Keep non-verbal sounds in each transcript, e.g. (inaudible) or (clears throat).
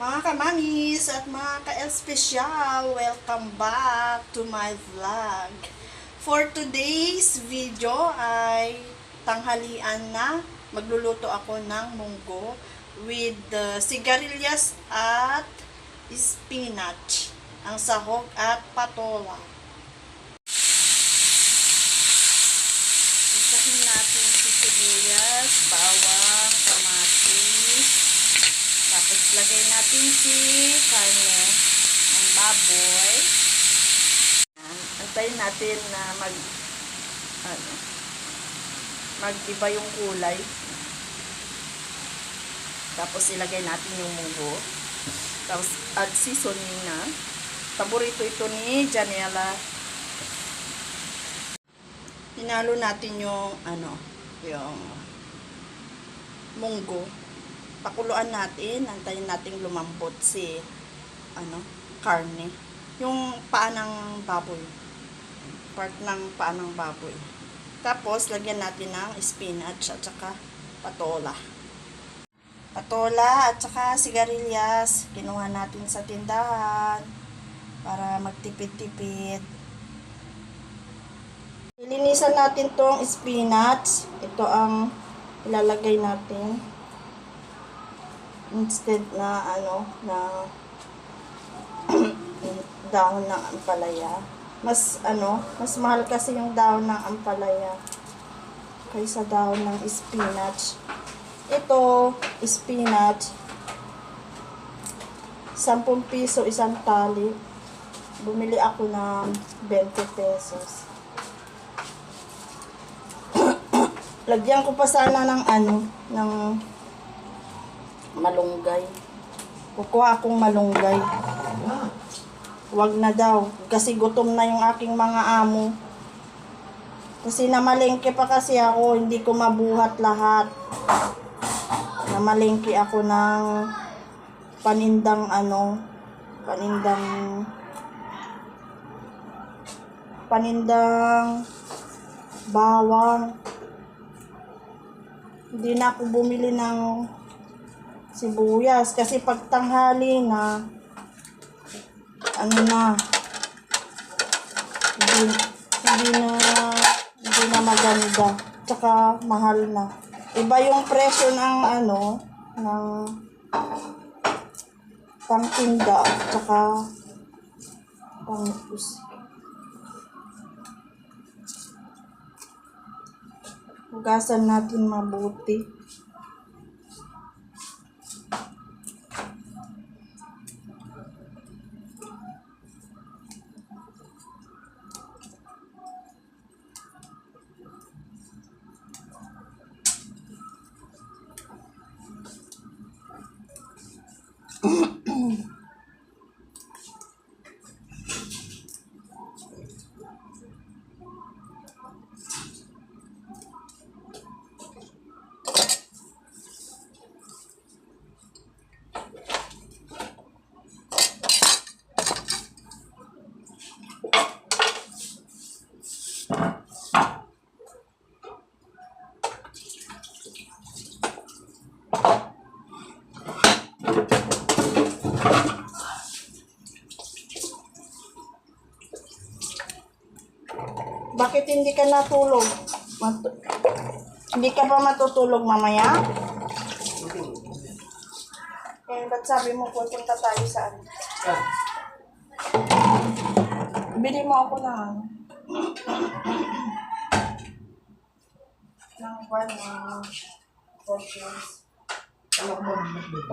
Mga kamangis at mga ka-espesyal, welcome back to my vlog. For today's video ay tanghalian na. Magluluto ako ng munggo with the sigarilyas at spinach. Ang sahog at patola. Isahin natin si sibuyas, bawang, kamatis, tapos lagay natin si karne ng baboy. Antayin natin na mag ano, mag-iba yung kulay. Tapos ilagay natin yung munggo. Tapos add seasoning na. Paborito ito ni Janela. Pinalo natin yung ano, yung munggo pakuluan natin, antayin nating lumambot si ano, karne. Yung paa ng baboy. Part ng paa ng baboy. Tapos, lagyan natin ng spinach at saka patola. Patola at saka sigarilyas. Kinuha natin sa tindahan para magtipid-tipid. Ilinisan natin tong spinach. Ito ang ilalagay natin instead na ano na (clears throat) dahon ng ampalaya. Mas ano mas mahal kasi yung dahon ng ampalaya kaysa dahon ng spinach. Ito spinach 10 piso isang tali. Bumili ako ng 20 pesos. (clears throat) Lagyan ko pa sana ng ano ng malunggay. Kukuha akong malunggay. Huwag na daw. Kasi gutom na yung aking mga amo. Kasi namalengke pa kasi ako. Hindi ko mabuhat lahat. Namalengke ako ng panindang ano. Panindang panindang bawang. Hindi na ako bumili ng sibuyas. Kasi pag tanghali na ano na hindi, hindi na hindi na maganda. Tsaka mahal na. Iba yung presyo ng ano ng pangtinda tsaka pang hugasan natin mabuti hindi ka natulog? Matu- hindi ka pa matutulog mamaya? Eh, ba't sabi mo pupunta tayo sa ano? Bili mo ako ng ano? ng ng portions. Alam mo, mas may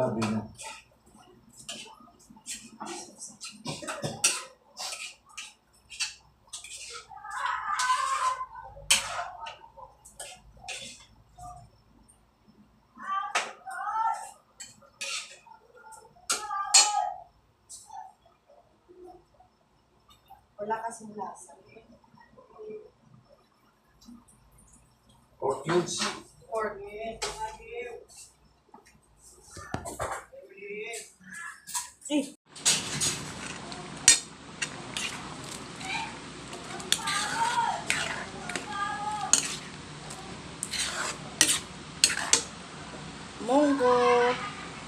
Wala kasing lasa. Pork cubes.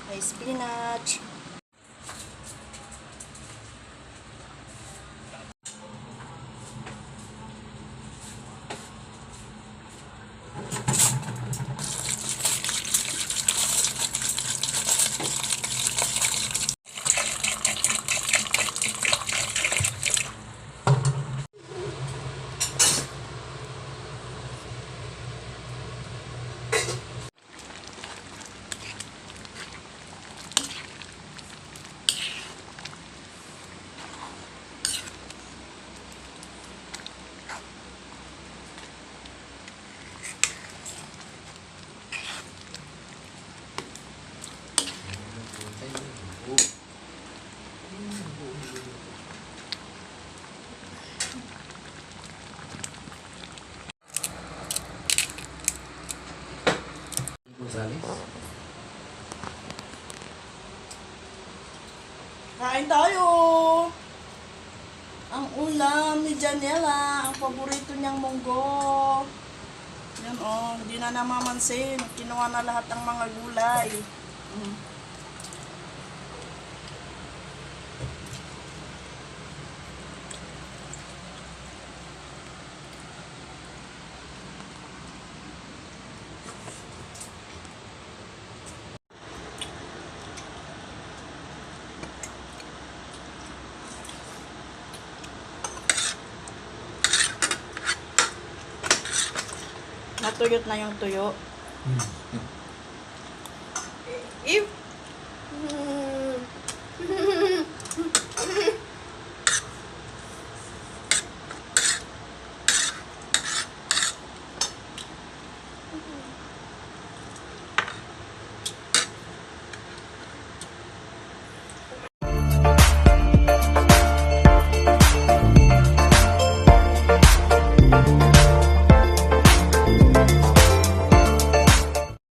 May spinach, Kain tayo! Ang ulam ni Janela, ang paborito niyang munggo. Yan oh, hindi na namamansin. Kinuha na lahat ng mga gulay. Mm. Natuyot na yung tuyo. If